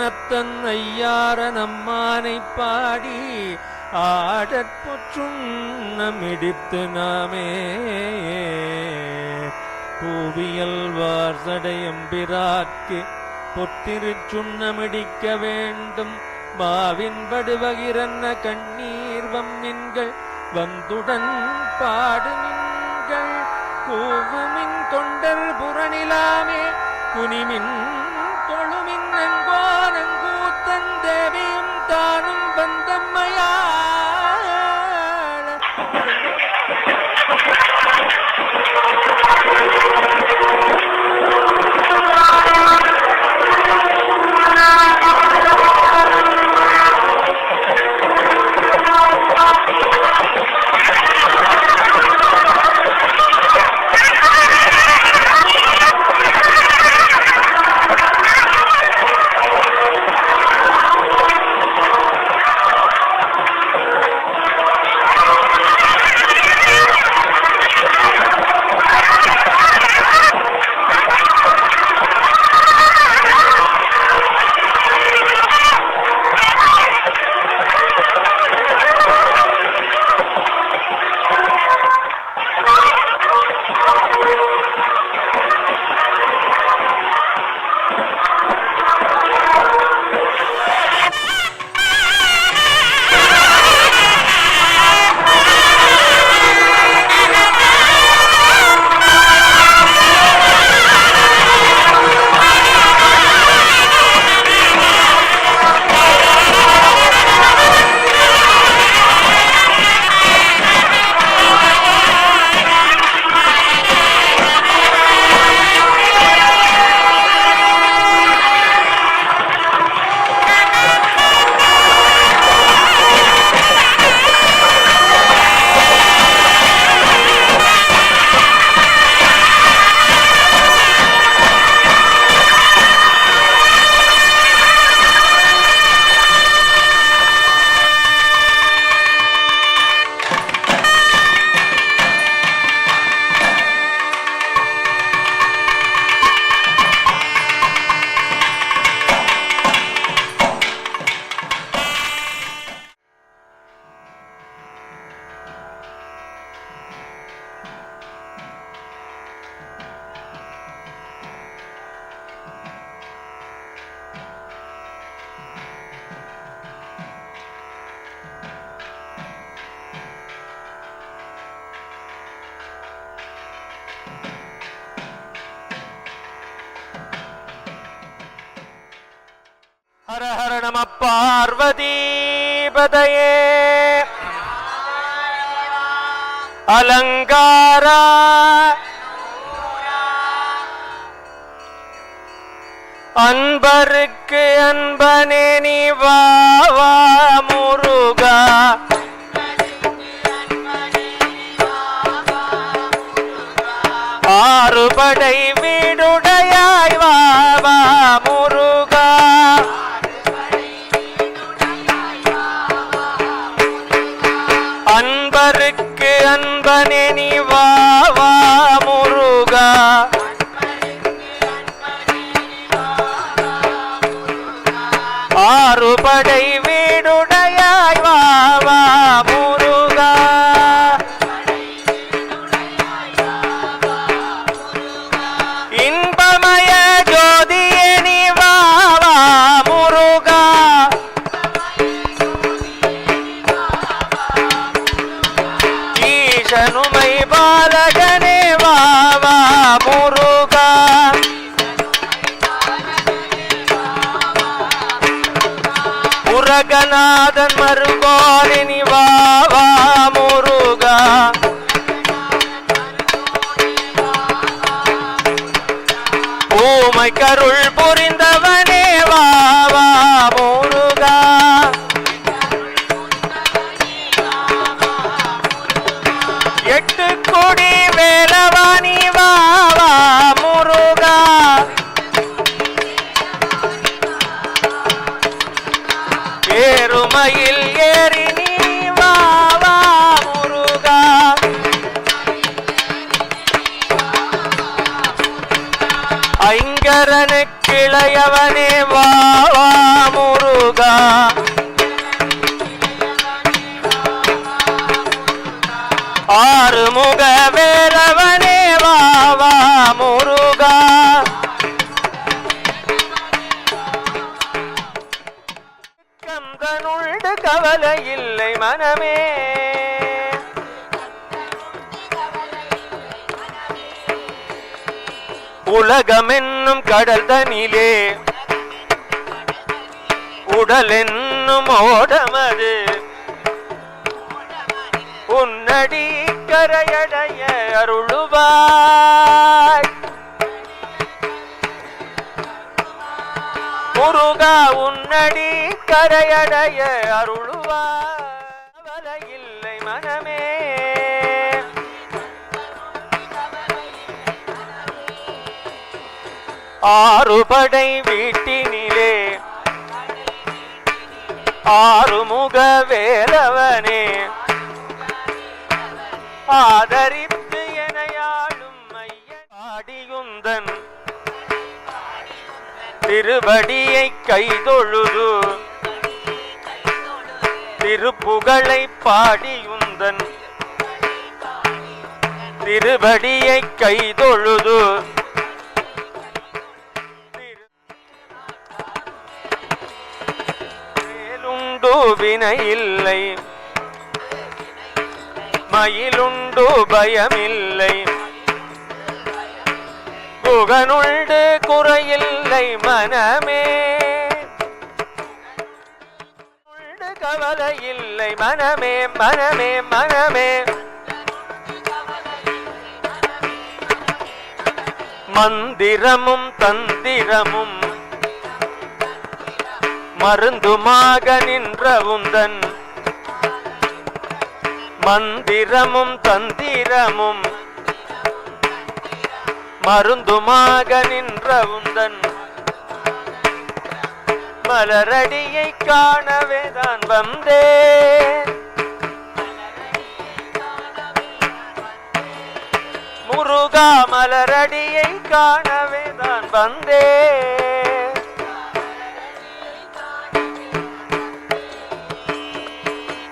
மனத்தன் ஐயார நம்மானை பாடி ஆடற்பொற்றும் நம்மிடித்து நாமே. பூவியல் வார்சடையம்பிராக்கு பொத்திருச்சுண்ணமிடிக்க வேண்டும். மாவின் படுவகிரன்ன கண்ணீர் வம்மின்கள் வந்துடன் பாடுமின்கள். கூவுமின் தொண்டர் புறநிலாமே குனிமின் தொழுமின் நங்கோ தானும் வந்தம்மையாள ஹர ஹர நம பார்வதீபதயே அலங்கார அன்பருக்கு அன்பனே நீ வா முருகா. ஆறுபடை வீடுடையாய் வா. அன்பனே நீ உரகநாதன் மருகோரினி வா முருகா. ஊமை கருள் புரிந்தவனே சங்கரனு கிளையவனே வாவா முருகா. ஆறுமுக வேறவனே வாவா முருகா. கந்தனுள் கவலை இல்லை மனமே. உலகமென்னும் கடல் தனிலே. உடல் என்னும் ஓடமது. உன்னடி கரையடைய அருளுவாய். முருகா உன்னடி கரையடைய அருளுவாய். ஆறுபடை வீட்டினிலே. ஆறுமுக வேலவனே. ஆதரித்து எனையாளும் ஆடியுந்தன். திருவடியை கைதொழுது. திருப்புகழை பாடியுந்தன். திருவடியை கைதொழுது. வினை இல்லை மயிலுண்டு பயமில்லை. புகனுண்டு குறையில்லை மனமே. கவலை இல்லை மனமே மனமே மனமே. மந்திரமும் தந்திரமும் மருந்துமாக நின்ற உந்தன். மந்திரமும் தந்திரமும் மருந்துமாக நின்ற உந்தன். மலரடியை காணவே தான் வந்தே. முருகா மலரடியை காணவே தான் வந்தே.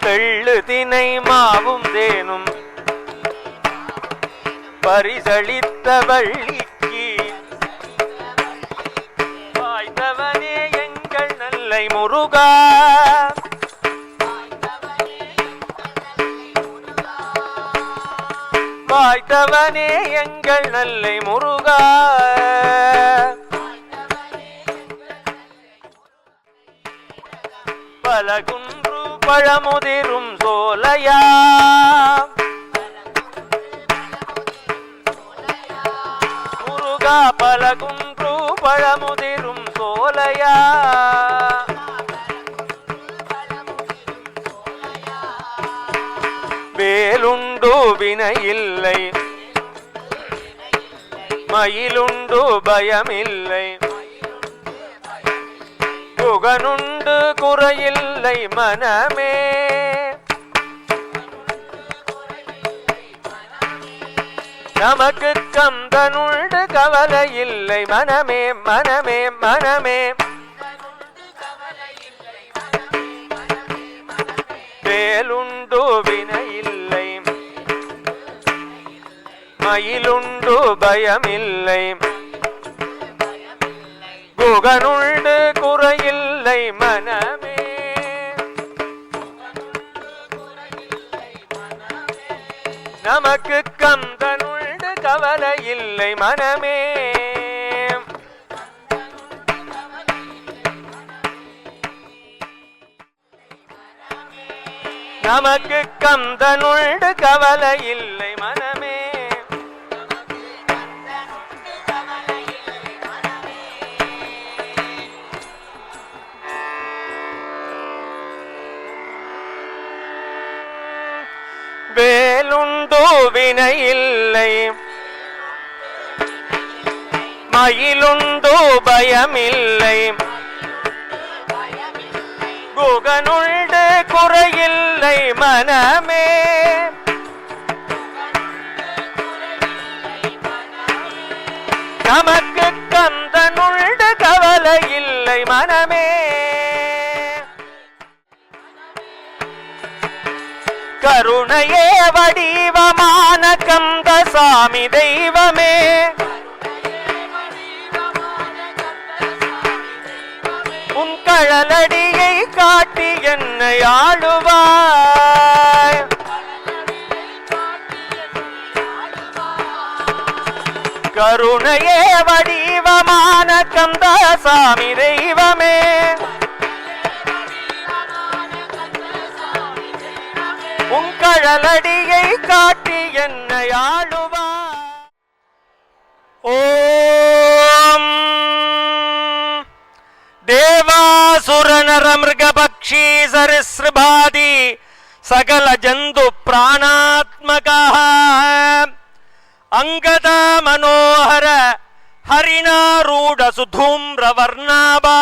தெள்ளு தினை மாவும் தேனும். பரிசளித்த வள்ளிக்கு வாய்ந்தவனே எங்கள் நல்லை முருகா. வாய்த்தவனே எங்கள் நல்லை முருகா. பலகுன்று பழமுதிரும் சோலையா. முருகா பலகுன்று பழமுதிரும் சோலையா. வேலுண்டு வினையில்லை மயிலுண்டு பயமில்லை. புகனுண்டு உண்டு குறையில்லை மனமே. நமக்கு கந்தனுண்டு கவலை இல்லை மனமே மனமே மனமே. வேலுண்டு வினை இல்லை மயிலுண்டு பயமில்லை. புகனுண்டு குறையில்லை மனமே. நமக்கு கந்தனுண்டு கவலை இல்லை மனமே. நமக்கு கந்தனுண்டு கவலை இல்லை மன வினை இல்லை. மயிலுண்டு பயமில்லை. குகனுண்டு குறையில்லை மனமே. நமக்கு கந்தனுள்ள கவலை இல்லை மனமே. கருணையே வடி கந்த சாமி தெய்வமே. உன் கழலடியை காட்டி என்னை ஆளுவாய். கருணையே வடிவமான கந்தசாமி தெய்வமே. கழலடியை காட்டி என்னை ஆளுவா. ஓம். தேவாசுரநர மிருகபக்ஷி சரிசிருபாதி சகல ஜந்து பிராணாத்மக அங்கத மனோகர ஹரிணாரூட சுதூம்ரவர்ணாபா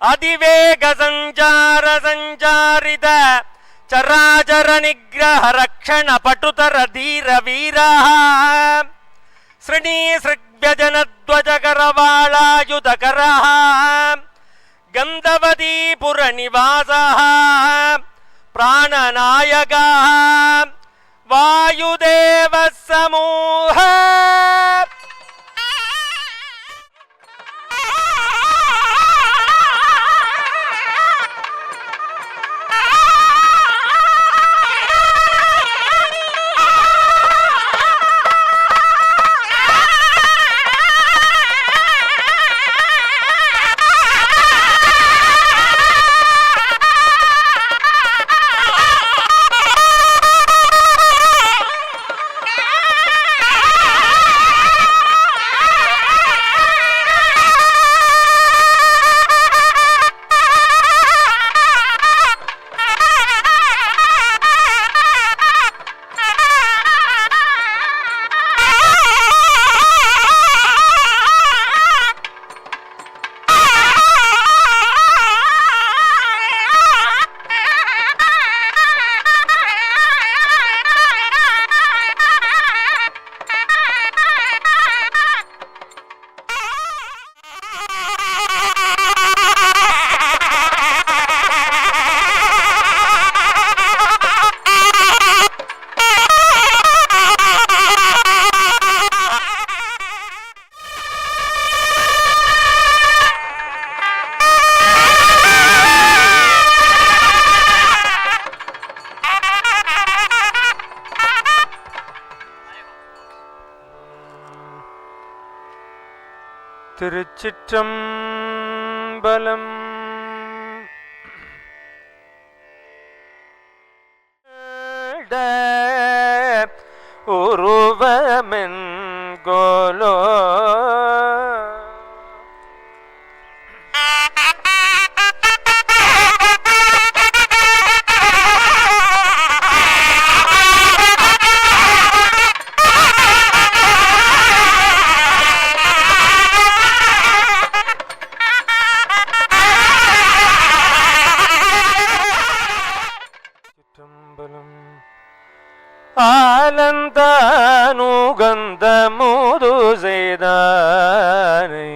அதிவேக சஞ்சார சஞ்சாரித చరాచర నిగ్రహ రక్షణ పటుతర ధీర వీరా శృణీ సృగ్వ్యజనధ్వజకరవాళాయుధకర గంధవదీపుర నివాస ప్రాణనాయక. వాయుదేవ సమూహ திருச்சிற்றம்பலம். பலம் ஆலந்தானுகந்த மூது செய்தானை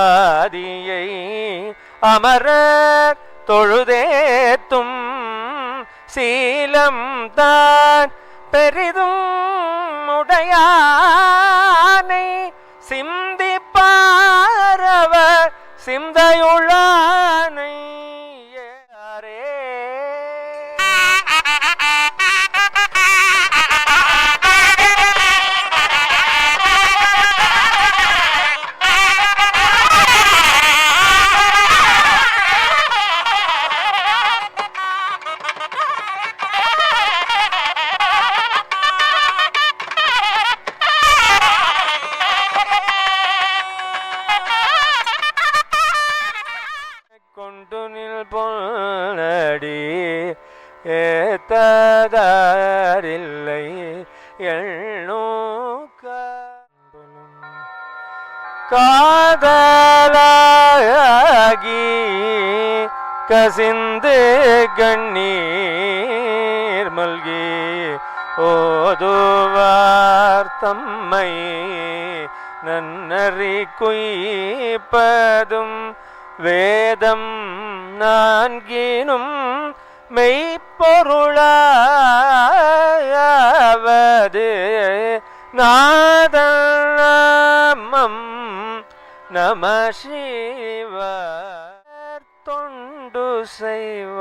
ஆதியை அமர தொழுதேத்தும் சீலம் தான் பெரிதும் உடையானை ஏத்ததாரில்லை எண்ணூக்க காதலாகி கசிந்து கண்ணீர் மல்கி. ஓதுவார் தம்மை நன்னறி குய்ப்பதும் வேதம் நான்கினும் மெய்ப்பொருளாவது நாதமம் நம சிவ தொண்டு செய்வாரே.